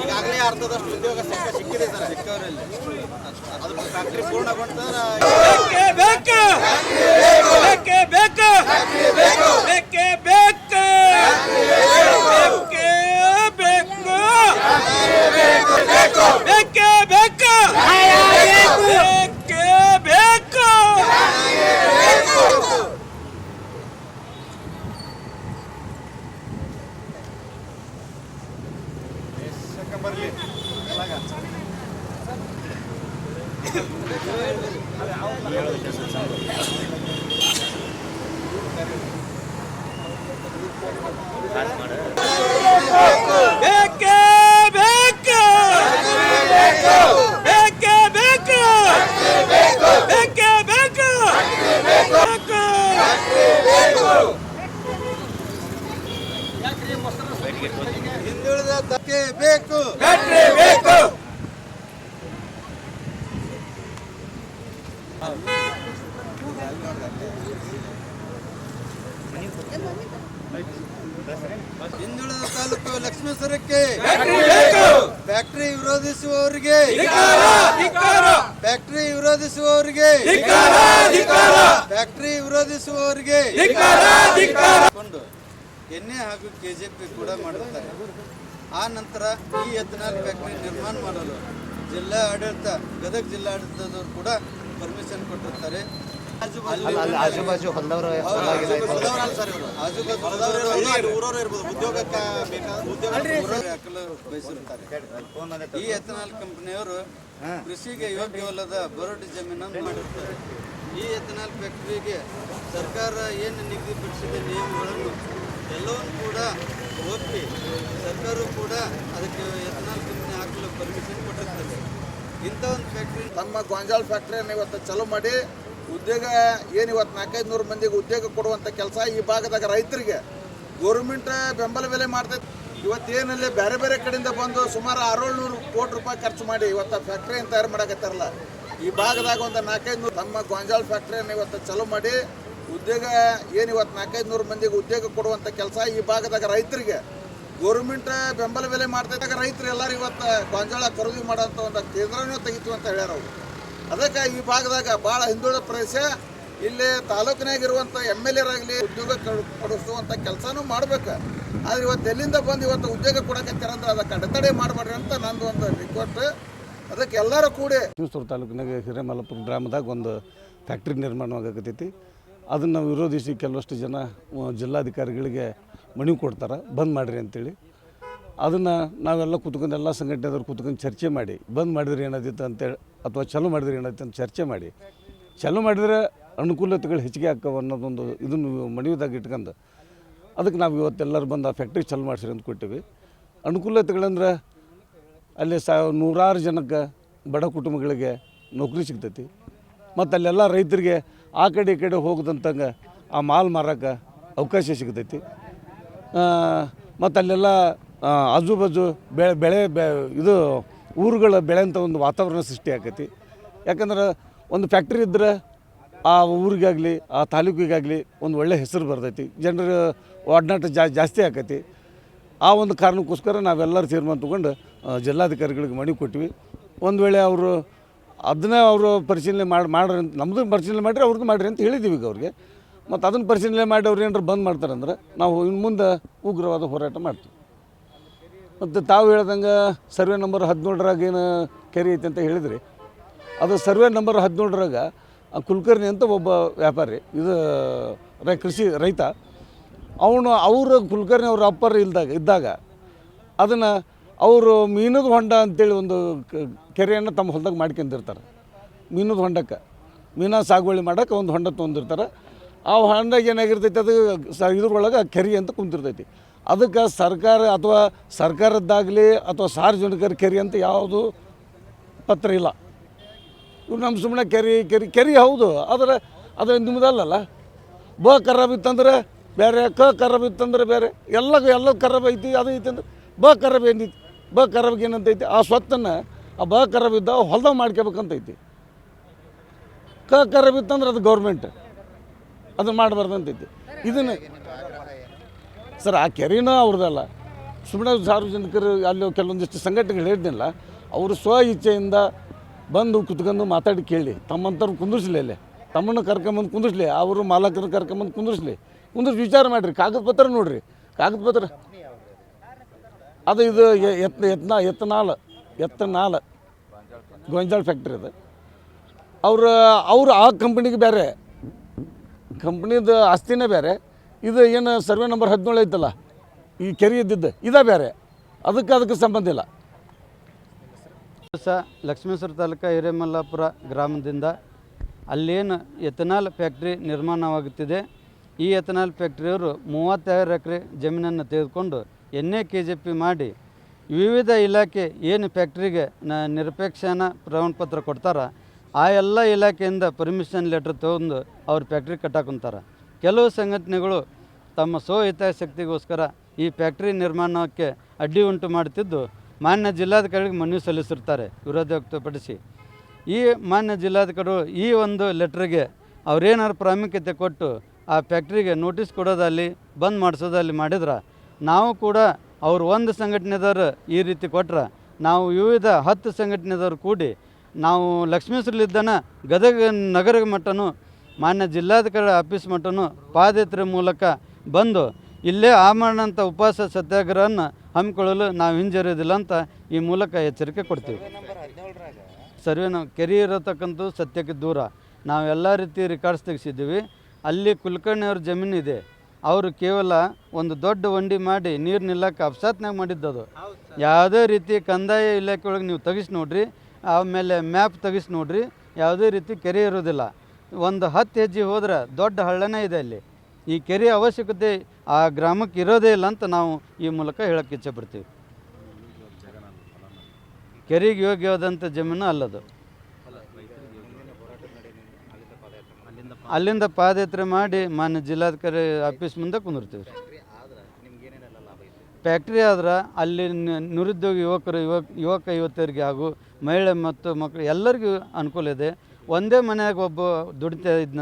ಈಗಾಗಲೇ ಅರ್ಧದಷ್ಟು ಉದ್ಯೋಗ ಸಿಕ್ಕ ಸಿಕ್ಕಿದೆ ಸರ್. ಸಿಕ್ಕವರಲ್ಲಿ. ಅದು ಫ್ಯಾಕ್ಟ್ರಿ ಪೂರ್ಣಗೊಂಡ್ರೆ ಬೇಕೇ ಬೇಕು. ಬೇಕೇ ಬೇಕು. ಬೇಕು ಬೇಕೇ ಬೇಕು ಬೇಕೇ ಬೇಕು ಬೇಕೇ ಬೇಕು ಬರಲಿ. ಬೇಕೇ ಬೇಕು ಬೇಕೇ ಬೇಕು ಬೇಕೇ ಬೇಕು ಬೇಕು ಹಿಂದುಳಿದ ತಕ್ಕೆ ಬೇಕು ಬೇಕು. ಹಿಂದುಳಿದ ತಾಲೂಕು ಲಕ್ಷ್ಮೇಶ್ವರಕ್ಕೆ ಫ್ಯಾಕ್ಟರಿ ವಿರೋಧಿಸುವವರಿಗೆ ಫ್ಯಾಕ್ಟರಿ ವಿರೋಧಿಸುವವರಿಗೆ ಫ್ಯಾಕ್ಟರಿ ವಿರೋಧಿಸುವವರಿಗೆ ಎಣ್ಣೆ ಹಾಗೂ ಕೆಜೆಪಿ ಕೂಡ ಮಾಡುತ್ತಾರೆ. ಆ ನಂತರ ಈ ಎಥನಾಲ್ ಫ್ಯಾಕ್ಟ್ರಿ ನಿರ್ಮಾಣ ಮಾಡಲು ಜಿಲ್ಲಾ ಆಡಳಿತ ಗದಗ ಜಿಲ್ಲಾ ಆಡಳಿತದವರು ಕೂಡ ಪರ್ಮಿಷನ್ ಕೊಟ್ಟಿರ್ತಾರೆ. ಆಜುಬಾಜು ಹೊಲದವರು ಊರವರು ಇರ್ಬೋದು. ಉದ್ಯೋಗಕ್ಕೆ ಬೇಕಾದ ಉದ್ಯೋಗ ಹಾಕಲು ಬಯಸಿರುತ್ತಾರೆ ಈ ಎಥನಾಲ್ ಕಂಪನಿಯವರು ಕೃಷಿಗೆ ಯೋಗ್ಯವಲ್ಲದ ಬರಡ್ ಜಮೀನನ್ನು ಮಾಡಿರ್ತಾರೆ. ಈ ಎಥನಾಲ್ ಫ್ಯಾಕ್ಟ್ರಿಗೆ ಸರ್ಕಾರ ಏನು ನಿಗದಿಪಡಿಸಿದ ನಿಯಮಗಳನ್ನು ಎಲ್ಲವನ್ನು ಕೂಡ ಒಪ್ಪಿ ಸರ್ಕಾರವು ಕೂಡ ಅದಕ್ಕೆ ಎಥನಾಲ್ ಕಂಪನಿ ಹಾಕಲು ಪರ್ಮಿಷನ್ ಕೊಟ್ಟಿರ್ತದೆ. ಇಂಥ ಒಂದು ಫ್ಯಾಕ್ಟ್ರಿ ನಮ್ಮ ಗೊಂಜಾಳ ಫ್ಯಾಕ್ಟ್ರಿಯನ್ನು ಇವತ್ತು ಚಾಲೂ ಮಾಡಿ, ಉದ್ಯೋಗ ಏನು ಇವತ್ತು ನಾಲ್ಕೈದು ನೂರು ಮಂದಿಗೆ ಉದ್ಯೋಗ ಕೊಡುವಂಥ ಕೆಲಸ ಈ ಭಾಗದಾಗ ರೈತರಿಗೆ ಗೌರ್ಮೆಂಟ್ ಬೆಂಬಲ ಬೆಲೆ ಮಾಡ್ತೈತೆ. ಇವತ್ತು ಏನಲ್ಲಿ ಬೇರೆ ಬೇರೆ ಕಡೆಯಿಂದ ಬಂದು ಸುಮಾರು ಆರೇಳ್ನೂರು ಕೋಟಿ ರೂಪಾಯಿ ಖರ್ಚು ಮಾಡಿ ಇವತ್ತು ಫ್ಯಾಕ್ಟ್ರಿಯನ್ನು ತಯಾರು ಮಾಡಕತ್ತಾರಲ್ಲ. ಈ ಭಾಗದಾಗ ಒಂದು ನಾಲ್ಕೈದು ನೂರು ನಮ್ಮ ಗೋಂಜಾಳ ಫ್ಯಾಕ್ಟ್ರಿಯನ್ನು ಇವತ್ತು ಚಾಲೂ ಮಾಡಿ ಉದ್ಯೋಗ ಏನು ಇವತ್ತು ನಾಲ್ಕೈದು ನೂರು ಮಂದಿಗೆ ಉದ್ಯೋಗ ಕೊಡುವಂಥ ಕೆಲಸ ಈ ಭಾಗದಾಗ ರೈತರಿಗೆ. ಗೌರ್ಮೆಂಟ್ ಬೆಂಬಲ ಬೆಲೆ ಮಾಡ್ತೈತಾಗ ರೈತರು ಎಲ್ಲರೂ ಇವತ್ತು ಗೊಂಜಾಳ ಖರೀದಿ ಮಾಡೋಂಥ ಒಂದು ಕೇಂದ್ರನೂ ತೆಗಿತೀವಿ ಅಂತ ಹೇಳ್ಯಾರ ಅವರು. ಅದಕ್ಕೆ ಈ ಭಾಗದಾಗ ಭಾಳ ಹಿಂದುಳಿದ ಪ್ರದೇಶ, ಇಲ್ಲಿ ತಾಲೂಕಿನಾಗಿರುವಂಥ ಎಂ ಎಲ್ ಎರಾಗಲಿ ಉದ್ಯೋಗ ಕೊಡ್- ಕೊಡಿಸುವಂಥ ಕೆಲಸನೂ ಮಾಡ್ಬೇಕು. ಆದರೆ ಇವತ್ತು ಎಲ್ಲಿಂದ ಬಂದು ಇವತ್ತು ಉದ್ಯೋಗ ಕೊಡಕತ್ತಾರ ಅಂದ್ರೆ ಅದಕ್ಕೆ ಅಡೆತಡೆ ಮಾಡಬೇಡ್ರಿ ಅಂತ ನಂದು ಒಂದು ರಿಕ್ವೆಸ್ಟ್ ಅದಕ್ಕೆ ಎಲ್ಲರೂ ಕೂಡಿ ಶಿವಸೂರು ತಾಲೂಕಿನಾಗ ಹಿರೇಮಲ್ಲಪುರ ಗ್ರಾಮದಾಗ ಒಂದು ಫ್ಯಾಕ್ಟ್ರಿ ನಿರ್ಮಾಣವಾಗಕತ್ತೈತಿ. ಅದನ್ನು ವಿರೋಧಿಸಿ ಕೆಲವಷ್ಟು ಜನ ಜಿಲ್ಲಾಧಿಕಾರಿಗಳಿಗೆ ಮನವಿ ಕೊಡ್ತಾರೆ, ಬಂದ್ ಮಾಡಿರಿ ಅಂತೇಳಿ. ಅದನ್ನು ನಾವೆಲ್ಲ ಕೂತ್ಕೊಂಡು, ಎಲ್ಲ ಸಂಘಟನೆದವ್ರು ಕೂತ್ಕೊಂಡು ಚರ್ಚೆ ಮಾಡಿ, ಬಂದ್ ಮಾಡಿದ್ರೆ ಏನಾದಿತ್ತು ಅಂತೇಳಿ ಅಥವಾ ಚಲೋ ಮಾಡಿದ್ರೆ ಏನಾಯ್ತು ಅಂತ ಚರ್ಚೆ ಮಾಡಿ. ಚಲೋ ಮಾಡಿದ್ರೆ ಅನುಕೂಲತೆಗಳು ಹೆಚ್ಚಿಗೆ ಆಕ್ಕವ ಅನ್ನೋದೊಂದು ಇದನ್ನು ಮನವಿದಾಗ ಇಟ್ಕೊಂಡು, ಅದಕ್ಕೆ ನಾವು ಇವತ್ತೆಲ್ಲರೂ ಬಂದು ಆ ಫ್ಯಾಕ್ಟ್ರಿ ಚಲೋ ಮಾಡಿಸ್ರಿ ಅಂತ ಕೊಟ್ಟಿವಿ. ಅನುಕೂಲತೆಗಳಂದ್ರೆ ಅಲ್ಲಿ ಸಾ, ನೂರಾರು ಜನಕ್ಕೆ ಬಡ ಕುಟುಂಬಗಳಿಗೆ ನೌಕರಿ ಸಿಗ್ತೈತಿ. ಮತ್ತು ಅಲ್ಲೆಲ್ಲ ರೈತರಿಗೆ ಆ ಕಡೆ ಈ ಕಡೆ ಹೋಗದಂತಂಗೆ ಆ ಮಾಲ್ ಮಾರಕ್ಕೆ ಅವಕಾಶ ಸಿಗ್ತೈತಿ. ಮತ್ತು ಅಲ್ಲೆಲ್ಲ ಆಜು ಬಾಜು ಬೆಳೆ ಬೆಳೆ, ಬೆ, ಇದು ಊರುಗಳ ಬೆಳೆ ಅಂತ ಒಂದು ವಾತಾವರಣ ಸೃಷ್ಟಿ ಆಕೈತಿ. ಯಾಕಂದ್ರೆ ಒಂದು ಫ್ಯಾಕ್ಟ್ರಿ ಇದ್ದರೆ ಆ ಊರಿಗಾಗಲಿ, ಆ ತಾಲೂಕಿಗಾಗಲಿ ಒಂದು ಒಳ್ಳೆಯ ಹೆಸರು ಬರ್ತೈತಿ. ಜನರ ಒಡನಾಟ ಜಾ, ಜಾಸ್ತಿ ಆಕೈತಿ. ಆ ಒಂದು ಕಾರಣಕ್ಕೋಸ್ಕರ ನಾವೆಲ್ಲರೂ ತೀರ್ಮಾನ ತೊಗೊಂಡು ಜಿಲ್ಲಾಧಿಕಾರಿಗಳಿಗೆ ಮನವಿ ಕೊಟ್ವಿ. ಒಂದು ವೇಳೆ ಅವರು ಅದನ್ನೇ ಅವರು ಪರಿಶೀಲನೆ ಮಾಡಿ, ಮಾಡ್ರಿ ಅಂತ ನಮ್ಮದು ಪರಿಶೀಲನೆ ಮಾಡಿರಿ, ಅವ್ರದ್ದು ಮಾಡಿರಿ ಅಂತ ಹೇಳಿದ್ದೀವಿ ಈಗ ಅವ್ರಿಗೆ. ಮತ್ತು ಅದನ್ನು ಪರಿಶೀಲನೆ ಮಾಡಿ ಅವ್ರು ಏನಾರು ಬಂದ್ ಮಾಡ್ತಾರಂದ್ರೆ ನಾವು ಇನ್ನು ಮುಂದೆ ಉಗ್ರವಾದ ಹೋರಾಟ ಮಾಡ್ತೀವಿ. ಮತ್ತು ತಾವು ಹೇಳ್ದಂಗೆ ಸರ್ವೆ ನಂಬರ್ ಹದಿನೇಳರಾಗ ಏನು ಕೆರೆ ಐತೆ ಅಂತ ಹೇಳಿದ್ರಿ. ಅದು ಸರ್ವೆ ನಂಬರ್ ಹದಿನೇಳರಾಗ ಕುಲಕರ್ಣಿ ಅಂತ ಒಬ್ಬ ವ್ಯಾಪಾರಿ, ಇದು ರೈ, ಕೃಷಿ ರೈತ, ಅವನು ಅವರು ಕುಲಕರ್ಣಿ ಅವ್ರ ಅಪ್ಪರ್ ಇಲ್ದಾಗ, ಇದ್ದಾಗ ಅದನ್ನು ಅವರು ಮೀನದ ಹೊಂಡ ಅಂತೇಳಿ ಒಂದು ಕೆರೆಯನ್ನು ತಮ್ಮ ಹೊಲದಾಗ ಮಾಡ್ಕೊಂಡಿರ್ತಾರೆ ಮೀನದ ಹೊಂಡಕ್ಕೆ. ಮೀನ ಸಾಗುವಳಿ ಮಾಡೋಕೆ ಒಂದು ಹೊಂಡ ತೊಗೊಂಡಿರ್ತಾರೆ. ಆ ಹೊಂಡಾಗ ಏನಾಗಿರ್ತೈತಿ ಅದು ಸ, ಇದ್ರೊಳಗೆ ಕೆರೆ ಅಂತ ಕುಂತಿರ್ತೈತಿ. ಅದಕ್ಕೆ ಸರ್ಕಾರ ಅಥವಾ ಸರ್ಕಾರದ್ದಾಗಲಿ ಅಥವಾ ಸಾರ್ವಜನಿಕರ ಕೆರೆ ಅಂತ ಯಾವುದು ಪತ್ರ ಇಲ್ಲ. ಇವ್ರು ನಮ್ಮ ಸುಮ್ಮನೆ ಕೆರೆ ಕೆರೆ ಕೆರೆ ಹೌದು. ಆದರೆ ಅದು ನಿಮ್ಮದಲ್ಲಲ್ಲ ಬ ಖರಾಬ್ ಇತ್ತಂದ್ರೆ ಬೇರೆ, ಕ ಖರಾಬ್ ಇತ್ತಂದ್ರೆ ಬೇರೆ. ಎಲ್ಲ ಎಲ್ಲ ಖರಾಬ್ ಐತಿ, ಅದು ಐತಿ ಅಂದ್ರೆ ಬ ಖರಾಬ್ ಏನೈತಿ ಬ ಕರವಿಗೆ ಏನಂತೈತಿ ಆ ಸ್ವತ್ತನ್ನು ಆ ಬ ಕರವಿದ್ದ ಹೊಲ್ದಾಗ ಮಾಡ್ಕೋಬೇಕಂತೈತಿ. ಕ ಕರವಿತ್ತಂದ್ರೆ ಇತ್ತಂದ್ರೆ ಅದು ಗೌರ್ಮೆಂಟ್. ಅದನ್ನು ಮಾಡಬಾರ್ದು ಅಂತೈತಿ ಇದನ್ನು ಸರ್, ಆ ಕೆರೆನೂ ಅವ್ರದ್ದಲ್ಲ ಸುಮ್ಮನೆ ಸಾರ್ವಜನಿಕರು ಅಲ್ಲಿ ಕೆಲವೊಂದಿಷ್ಟು ಸಂಘಟನೆಗಳು ಹೇಳಿದ್ನಿಲ್ಲ, ಅವರು ಸ್ವ ಇಚ್ಛೆಯಿಂದ ಬಂದು ಕುತ್ಕೊಂಡು ಮಾತಾಡಿ ಕೇಳಿ. ತಮ್ಮಂಥವ್ರು ಕುಂದಿರ್ಸ್ಲಿ ಅಲ್ಲೇ. ತಮ್ಮನ್ನು ಕರ್ಕೊಂಬಂದು ಕುಂದಿರ್ಸ್ಲಿ. ಅವರು ಮಾಲಕರು ಕರ್ಕೊಂಬಂದು ಕುಂದಿರ್ಸ್ಲಿ. ಕುಂದಿರ್ಸಿ ವಿಚಾರ ಮಾಡಿರಿ. ಕಾಗದ ಪತ್ರ ನೋಡಿರಿ. ಕಾಗದ ಪತ್ರ ಅದು ಇದು ಎತ್ನ ಎತ್ ಎತ್ನ ಎತ್ತನಾಲ್ ಎತ್ತನಾಲ್ ಗೋಂಜಾಳ ಫ್ಯಾಕ್ಟ್ರಿ ಅದು. ಅವ್ರು, ಅವರು ಆ ಕಂಪ್ನಿಗೆ ಬೇರೆ ಕಂಪ್ನಿದು ಆಸ್ತಿನೇ ಬೇರೆ ಇದು ಏನು ಸರ್ವೆ ನಂಬರ್ ಹದಿನೇಳು ಐತಲ್ಲ, ಈ ಕೆರೆ ಇದ್ದಿದ್ದು, ಇದೇ ಬೇರೆ ಅದಕ್ಕೆ ಅದಕ್ಕೆ ಸಂಬಂಧ ಇಲ್ಲ. ಲಕ್ಷ್ಮೇಶ್ವರ ತಾಲೂಕು ಹಿರೇಮಲ್ಲಾಪುರ ಗ್ರಾಮದಿಂದ ಅಲ್ಲೇನು ಎಥನಾಲ್ ಫ್ಯಾಕ್ಟ್ರಿ ನಿರ್ಮಾಣವಾಗುತ್ತಿದೆ. ಈ ಎಥನಾಲ್ ಫ್ಯಾಕ್ಟ್ರಿಯವರು ಮೂವತ್ತಾರು ಎಕರೆ ಜಮೀನನ್ನು ತೆಗೆದುಕೊಂಡು ಎನ್ ಕೆ ಜೆ ಪಿ ಮಾಡಿ ವಿವಿಧ ಇಲಾಖೆ ಏನು ಫ್ಯಾಕ್ಟ್ರಿಗೆ ನ ನಿರಪೇಕ್ಷನ ಪ್ರಮಾಣಪತ್ರ ಕೊಡ್ತಾರ, ಆ ಎಲ್ಲ ಇಲಾಖೆಯಿಂದ ಪರ್ಮಿಷನ್ ಲೆಟ್ರ್ ತೊಗೊಂಡು ಅವ್ರ ಫ್ಯಾಕ್ಟ್ರಿ ಕಟ್ಟಾಕೊಂತಾರೆ. ಕೆಲವು ಸಂಘಟನೆಗಳು ತಮ್ಮ ಸ್ವಹಿತಾಸಕ್ತಿಗೋಸ್ಕರ ಈ ಫ್ಯಾಕ್ಟ್ರಿ ನಿರ್ಮಾಣಕ್ಕೆ ಅಡ್ಡಿ ಉಂಟು ಮಾಡುತ್ತಿದ್ದು, ಮಾನ್ಯ ಜಿಲ್ಲಾಧಿಕಾರಿಗೆ ಮನವಿ ಸಲ್ಲಿಸಿರ್ತಾರೆ, ವಿರೋಧ ವ್ಯಕ್ತಪಡಿಸಿ. ಈ ಮಾನ್ಯ ಜಿಲ್ಲಾಧಿಕಾರಿಗಳು ಈ ಒಂದು ಲೆಟ್ರಿಗೆ ಅವ್ರೇನಾದ್ರು ಪ್ರಾಮುಖ್ಯತೆ ಕೊಟ್ಟು ಆ ಫ್ಯಾಕ್ಟ್ರಿಗೆ ನೋಟಿಸ್ ಕೊಡೋದಲ್ಲಿ, ಬಂದ್ ಮಾಡಿಸೋದಲ್ಲಿ ಮಾಡಿದ್ರೆ ನಾವು ಕೂಡ ಅವ್ರು ಒಂದು ಸಂಘಟನೆದವರು ಈ ರೀತಿ ಕೊಟ್ರೆ ನಾವು ವಿವಿಧ ಹತ್ತು ಸಂಘಟನೆದವ್ರು ಕೂಡಿ ನಾವು ಲಕ್ಷ್ಮೇಶ್ವರಲಿದ್ದನ ಗದಗ ನಗರ ಮಟ್ಟನೂ, ಮಾನ್ಯ ಜಿಲ್ಲಾಧಿಕಾರಿ ಆಫೀಸ್ ಮಟ್ಟನೂ ಪಾದಯಾತ್ರೆ ಮೂಲಕ ಬಂದು ಇಲ್ಲೇ ಆಮರಣಂಥ ಉಪವಾಸ ಸತ್ಯಾಗ್ರಹವನ್ನು ಹಮ್ಮಿಕೊಳ್ಳಲು ನಾವು ಹಿಂಜರಿಯೋದಿಲ್ಲ ಅಂತ ಈ ಮೂಲಕ ಎಚ್ಚರಿಕೆ ಕೊಡ್ತೀವಿ. ಸರ್ವೆ ನಾವು ಕೆರೆ ಇರತಕ್ಕಂಥ ಸತ್ಯಕ್ಕೆ ದೂರ. ನಾವು ಎಲ್ಲ ರೀತಿ ರೆಕಾರ್ಡ್ಸ್ ತೆಗೆಸಿದ್ದೀವಿ. ಅಲ್ಲಿ ಕುಲಕರ್ಣಿಯವ್ರ ಜಮೀನಿದೆ ಅವರು ಕೇವಲ ಒಂದು ದೊಡ್ಡ ವಂಡಿ ಮಾಡಿ ನೀರು ನಿಲ್ಲಕ್ಕೆ ಅಪ್ಸಾತ್ನಾಗ ಮಾಡಿದ್ದದು. ಯಾವುದೇ ರೀತಿ ಕಂದಾಯ ಇಲಾಖೆ ಒಳಗೆ ನೀವು ತೆಗಿಸಿ ನೋಡ್ರಿ ಆಮೇಲೆ ಮ್ಯಾಪ್ ತೆಗಿಸಿ ನೋಡ್ರಿ ಯಾವುದೇ ರೀತಿ ಕೆರೆ ಇರೋದಿಲ್ಲ ಒಂದು ಹತ್ತು ಹೆಜ್ಜೆ ಹೋದ್ರೆ ದೊಡ್ಡ ಹಳ್ಳನೇ ಇದೆ ಅಲ್ಲಿ. ಈ ಕೆರೆ ಅವಶ್ಯಕತೆ ಆ ಗ್ರಾಮಕ್ಕೆ ಇರೋದೇ ಇಲ್ಲ ಅಂತ ನಾವು ಈ ಮೂಲಕ ಹೇಳಕ್ಕೆ ಇಚ್ಛೆಪಡ್ತೀವಿ ಕೆರೆಗೆ ಯೋಗ್ಯವಾದಂಥ ಜಮೀನು ಅಲ್ಲದು. ಅಲ್ಲಿಂದ ಪಾದಯಾತ್ರೆ ಮಾಡಿ ಮಾನ್ಯ ಜಿಲ್ಲಾಧಿಕಾರಿ ಆಫೀಸ್ ಮುಂದೆ ಕುಂದಿರ್ತೀವಿ. ಫ್ಯಾಕ್ಟ್ರಿ ಆದ್ರೆ ಅಲ್ಲಿ ನಿರುದ್ಯೋಗಿ ಯುವಕರು ಯುವಕ ಯುವಕ ಯುವತಿಯರಿಗೆ ಹಾಗೂ ಮಹಿಳೆ ಮತ್ತು ಮಕ್ಕಳು ಎಲ್ಲರಿಗೂ ಅನುಕೂಲ ಇದೆ. ಒಂದೇ ಮನೆಯಾಗ ಒಬ್ಬ ದುಡಿತಾ ಇದ್ನ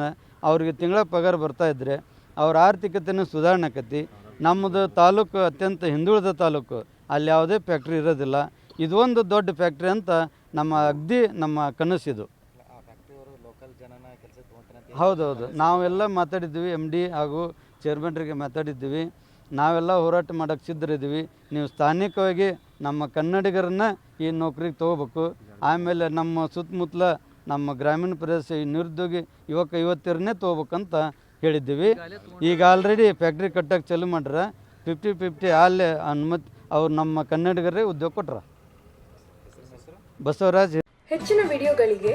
ಅವ್ರಿಗೆ ತಿಂಗಳ ಪಗಾರ ಬರ್ತಾ ಇದ್ರೆ ಅವ್ರ ಆರ್ಥಿಕತೆನೂ ಸುಧಾರಣೆ ಆಕತಿ. ನಮ್ಮದು ತಾಲೂಕು ಅತ್ಯಂತ ಹಿಂದುಳಿದ ತಾಲೂಕು ಅಲ್ಲಿ ಯಾವುದೇ ಫ್ಯಾಕ್ಟ್ರಿ ಇರೋದಿಲ್ಲ. ಇದೊಂದು ದೊಡ್ಡ ಫ್ಯಾಕ್ಟ್ರಿ ಅಂತ ನಮ್ಮ ಅಗ್ದಿ ನಮ್ಮ ಕನಸಿದು ಹೌದೌದು. ನಾವೆಲ್ಲ ಮಾತಾಡಿದ್ವಿ ಎಂ ಡಿ ಹಾಗೂ ಚೇರ್ಮನ್ರಿಗೆ ಮಾತಾಡಿದ್ದೀವಿ. ನಾವೆಲ್ಲ ಹೋರಾಟ ಮಾಡೋಕ್ಕೆ ಸಿದ್ಧರಿದ್ದೀವಿ. ನೀವು ಸ್ಥಾನಿಕವಾಗಿ ನಮ್ಮ ಕನ್ನಡಿಗರನ್ನ ಈ ನೌಕರಿಗೆ ತೊಗೋಬೇಕು. ಆಮೇಲೆ ನಮ್ಮ ಸುತ್ತಮುತ್ತಲ ನಮ್ಮ ಗ್ರಾಮೀಣ ಪ್ರದೇಶ ಈ ನಿರುದ್ಯೋಗಿ ಯುವಕ, ಯುವತಿಯರನ್ನೇ ತೊಗೋಬೇಕಂತ ಹೇಳಿದ್ದೀವಿ. ಈಗ ಆಲ್ರೆಡಿ ಫ್ಯಾಕ್ಟ್ರಿ ಕಟ್ಟಕ್ಕೆ ಚಾಲು ಮಾಡ್ರ. ಫಿಫ್ಟಿ ಫಿಫ್ಟಿ ಅಲ್ಲೇ ಅನುಮತಿ, ಅವ್ರು ನಮ್ಮ ಕನ್ನಡಿಗರೇ ಉದ್ಯೋಗ ಕೊಟ್ರ. ಬಸವರಾಜ್ ಹೆಚ್ಚಿನ ವಿಡಿಯೋಗಳಿಗೆ